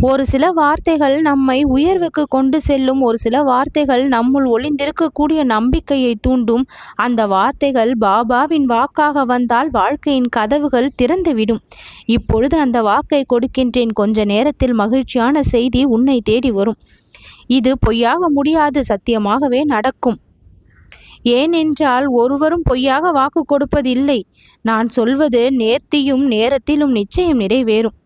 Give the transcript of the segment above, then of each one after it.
ஒரு சில வார்த்தைகள் நம்மை உயர்வுக்கு கொண்டு செல்லும் ஒரு சில வார்த்தைகள் நம்முள் ஒளிந்திருக்கக்கூடிய நம்பிக்கையை தூண்டும். அந்த வார்த்தைகள் பாபாவின் வாக்காக வந்தால் வாழ்க்கையின் கதவுகள் திறந்துவிடும். இப்பொழுது அந்த வாக்கை கொடுக்கின்றேன். கொஞ்ச நேரத்தில் மகிழ்ச்சியான செய்தி உன்னை தேடி வரும். இது பொய்யாக முடியாது சத்தியமாகவே நடக்கும். ஏனென்றால் ஒருவரும் பொய்யாக வாக்கு கொடுப்பதில்லை. நான் சொல்வது நேர்த்தியும் நேரத்திலும் நிச்சயம் நிறைவேறும்.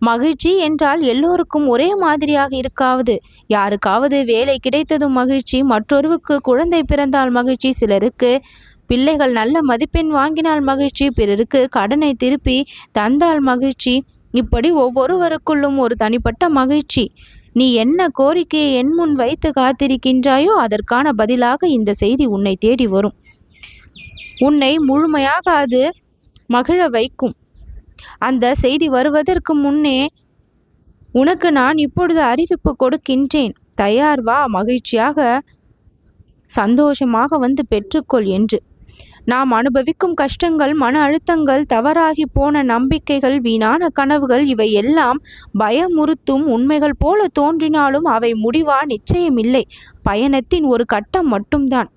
மகிழ்ச்சி என்றால் எல்லோருக்கும் ஒரே மாதிரியாக இருக்காவது. யாருக்காவது வேலை கிடைத்ததும் மகிழ்ச்சி மற்றொருவுக்கு குழந்தை பிறந்தால் மகிழ்ச்சி சிலருக்கு பிள்ளைகள் நல்ல மதிப்பெண் வாங்கினால் மகிழ்ச்சி பிறருக்கு கடனை திருப்பி தந்தால் மகிழ்ச்சி. இப்படி ஒவ்வொருவருக்குள்ளும் ஒரு தனிப்பட்ட மகிழ்ச்சி. நீ என்ன கோரிக்கையை என் முன் வைத்து காத்திருக்கின்றாயோ அதற்கான பதிலாக இந்த செய்தி உன்னை தேடி வரும். உன்னை முழுமையாக அது மகிழ வைக்கும். அந்த செய்தி வருவதற்கு முன்னே உனக்கு நான் இப்பொழுது அறிவிப்பு கொடுக்கின்றேன். தயார் வா மகிழ்ச்சியாக சந்தோஷமாக வந்து பெற்றுக்கொள் என்று. நாம் அனுபவிக்கும் கஷ்டங்கள் மன அழுத்தங்கள் தவறாகி போன நம்பிக்கைகள் வீணான கனவுகள் இவை எல்லாம் பயமுறுத்தும் உண்மைகள் போல தோன்றினாலும் அவை முடிவா? நிச்சயமில்லை. பயணத்தின் ஒரு கட்டம் மட்டும்தான்.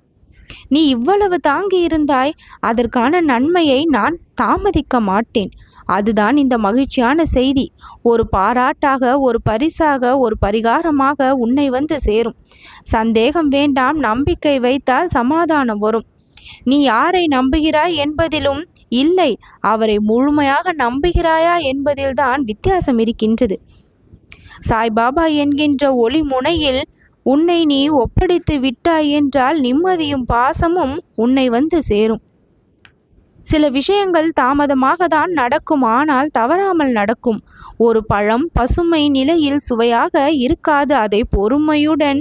நீ இவ்வளவு தாங்கி இருந்தாய் அதற்கான நன்மையை நான் தாமதிக்க மாட்டேன். அதுதான் இந்த மகிழ்ச்சியான செய்தி. ஒரு பாராட்டாக ஒரு பரிசாக ஒரு பரிகாரமாக உன்னை வந்து சேரும். சந்தேகம் வேண்டாம் நம்பிக்கை வைத்தால் சமாதானம் வரும். நீ யாரை நம்புகிறாய் என்பதிலும் இல்லை அவரை முழுமையாக நம்புகிறாயா என்பதில்தான் வித்தியாசம் இருக்கின்றது. சாய்பாபா என்கின்ற ஒளி முனையில் உன்னை நீ ஒப்படைத்து விட்டாய் என்றால் நிம்மதியும் பாசமும் உன்னை வந்து சேரும். சில விஷயங்கள் தாமதமாக தான் நடக்கும் ஆனால் தவறாமல் நடக்கும். ஒரு பழம் பசுமை நிலையில் சுவையாக இருக்காது அதை பொறுமையுடன்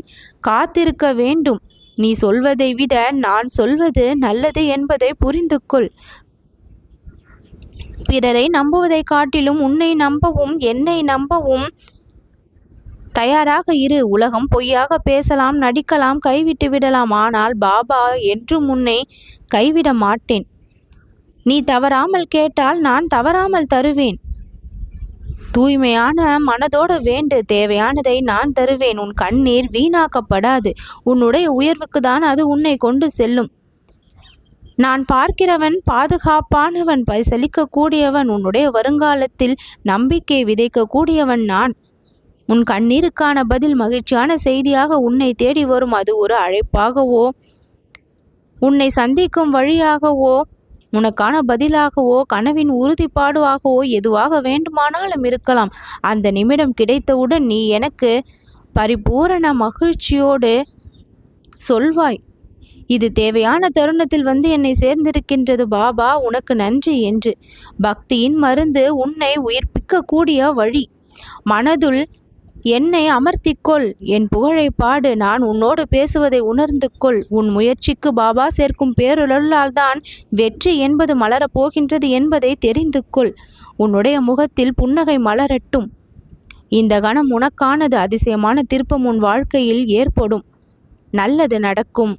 காத்திருக்க வேண்டும். நீ சொல்வதை விட நான் சொல்வது நல்லது என்பதை புரிந்து கொள் பிறரை நம்புவதை காட்டிலும் உன்னை நம்பவும் என்னை நம்பவும் தயாராக இரு. உலகம் பொய்யாக பேசலாம் நடிக்கலாம் கைவிட்டு விடலாம் ஆனால் பாபா என்றும் உன்னை கைவிட மாட்டேன். நீ தவறாமல் கேட்டால் நான் தவறாமல் தருவேன். தூய்மையான மனதோடு வேண்டு தேவையானதை நான் தருவேன். உன் கண்ணீர் வீணாக்கப்படாது. உன்னுடைய உயர்வுக்கு தான் அது உன்னை கொண்டு செல்லும். நான் பார்க்கிறவன் பாதுகாப்பானவன் பரிசலிக்கக்கூடியவன் உன்னுடைய வருங்காலத்தில் நம்பிக்கை விதைக்கக்கூடியவன் நான். உன் கண்ணீருக்கான பதில் மகிழ்ச்சியான செய்தியாக உன்னை தேடி வரும். அது ஒரு அழைப்பாகவோ உன்னை சந்திக்கும் வழியாகவோ உனக்கான பதிலாகவோ கனவின் உறுதிப்பாடுவாகவோ எதுவாக வேண்டுமானாலும் இருக்கலாம். அந்த நிமிடம் கிடைத்தவுடன் நீ எனக்கு பரிபூரண மகிழ்ச்சியோடு சொல்வாய். இது தேவையான தருணத்தில் வந்து என்னை சேர்ந்திருக்கின்றது பாபா உனக்கு நன்றி என்று. பக்தியின் மருந்து உன்னை உயிர்ப்பிக்கக்கூடிய வழி. மனதுள் என்னை அமர்த்திக்கொள். என் புகழை பாடு. நான் உன்னோடு பேசுவதை உணர்ந்து கொள் உன் முயற்சிக்கு பாபா சேர்க்கும் பேருளால் தான் வெற்றி என்பது மலரப் போகின்றது என்பதை தெரிந்து கொள் உன்னுடைய முகத்தில் புன்னகை மலரட்டும். இந்த கணம் உனக்கானது. அதிசயமான திருப்பம் உன் வாழ்க்கையில் ஏற்படும். நல்லது நடக்கும்.